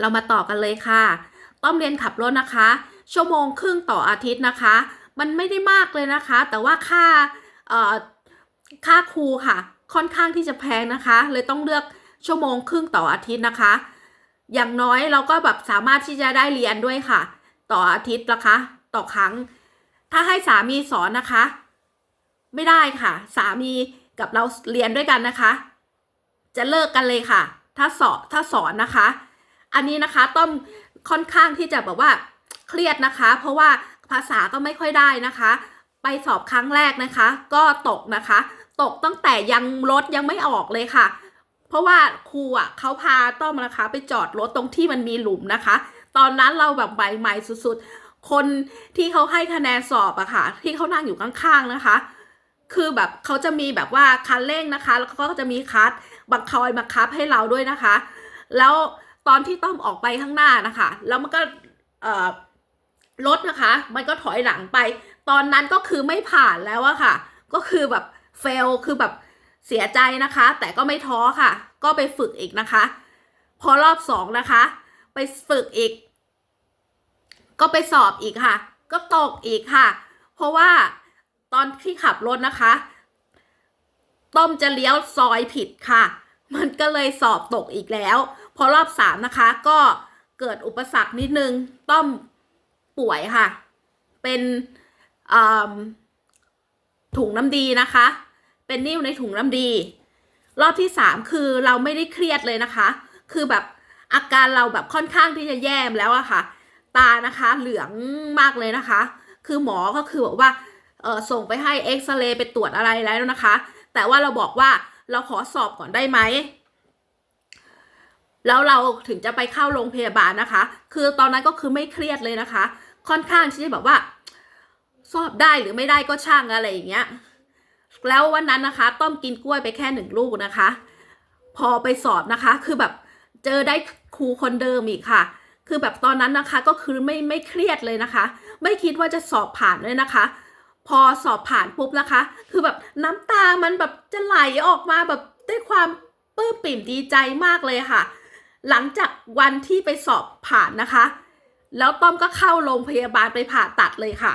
เรามาต่อกันเลยค่ะ ต้อมเรียนขับรถนะคะ ชั่วโมงครึ่งต่ออาทิตย์นะคะ มันไม่ได้มากเลยนะคะ แต่ว่าค่าเอ่อค่าครูค่ะ ค่อนข้างที่จะแพงนะคะ เลยต้องเลือกชั่วโมงครึ่งต่ออาทิตย์นะคะ อย่างน้อยเราก็แบบสามารถที่จะได้เรียนด้วยค่ะ ต่ออาทิตย์นะคะ ต่อครั้ง ถ้าให้สามีสอนนะคะ ไม่ได้ค่ะ สามีกับเราเรียนด้วยกันนะคะ จะเลิกกันเลยค่ะ ถ้าสอนถ้าสอนนะคะ อันนี้นะคะต้อมค่อนข้างที่จะแบบว่าเครียดนะคะ เพราะว่าภาษาก็ไม่ค่อยได้นะคะ ไปสอบครั้งแรกนะคะ ก็ตกนะคะ ตกตั้งแต่ยังรถยังไม่ออกเลยค่ะ เพราะว่าครูอะเขาพาต้อมนะคะ ไปจอดรถตรงที่มันมีหลุมนะคะ ตอนนั้นเราแบบใหม่ๆสุดๆ คนที่เขาให้คะแนนสอบอะค่ะ ที่เขานั่งอยู่ข้างๆนะคะคือแบบเขาจะมีแบบว่าคันเร่งนะคะ แล้วก็จะมีคัสบังคอยบังคับให้เราด้วยนะคะ แล้ว ตอนที่ต้อมออกไปข้างหน้านะคะ แล้วมันก็รถนะคะ มันก็ถอยหลังไป ตอนนั้นก็คือไม่ผ่านแล้วอะค่ะ ก็คือแบบเฟลคือแบบเสียใจนะคะ แต่ก็ไม่ท้อค่ะ ก็ไปฝึกอีกนะคะ พอรอบสองนะคะ ไปฝึกอีก ก็ไปสอบอีกค่ะ ก็ตกอีกค่ะ เพราะว่าตอนที่ขับรถนะคะ ต้อมจะเลี้ยวซอยผิดค่ะ มันก็เลยสอบตกอีกแล้ว พอรอบสามนะคะ ก็เกิดอุปสรรคนิดนึง ต้อมป่วยค่ะ เป็นถุงน้ำดีนะคะ เป็นนิ่วในถุงน้ำดี รอบที่สามคือเราไม่ได้เครียดเลยนะคะ คือแบบอาการเราแบบค่อนข้างที่จะแย่แล้วอะค่ะ ตานะคะเหลืองมากเลยนะคะ คือหมอก็คือบอกว่าเออส่งไปให้เอ็กซเรย์ไปตรวจอะไรแล้วนะคะ แต่ว่าเราบอกว่าเราขอสอบก่อนได้ไหม แล้วเราถึงจะไปเข้าโรงพยาบาลนะคะ คือตอนนั้นก็คือไม่เครียดเลยนะคะ ค่อนข้างที่จะแบบว่า สอบได้หรือไม่ได้ก็ช่างอะไรอย่างเงี้ย แล้ววันนั้นนะคะ ต้อมกินกล้วยไปแค่หนึ่งลูกนะคะ พอไปสอบนะคะ คือแบบเจอได้ครูคนเดิมอีกค่ะ คือแบบตอนนั้นนะคะก็คือไม่ไม่เครียดเลยนะคะ ไม่คิดว่าจะสอบผ่านเลยนะคะ พอสอบผ่านปุ๊บนะคะ คือแบบน้ำตามันแบบจะไหลออกมาแบบด้วยความปลื้มปิ่มดีใจมากเลยค่ะ หลังจากวันที่ไปสอบผ่านนะคะ แล้วต้อมก็เข้าโรงพยาบาลไปผ่าตัดเลยค่ะ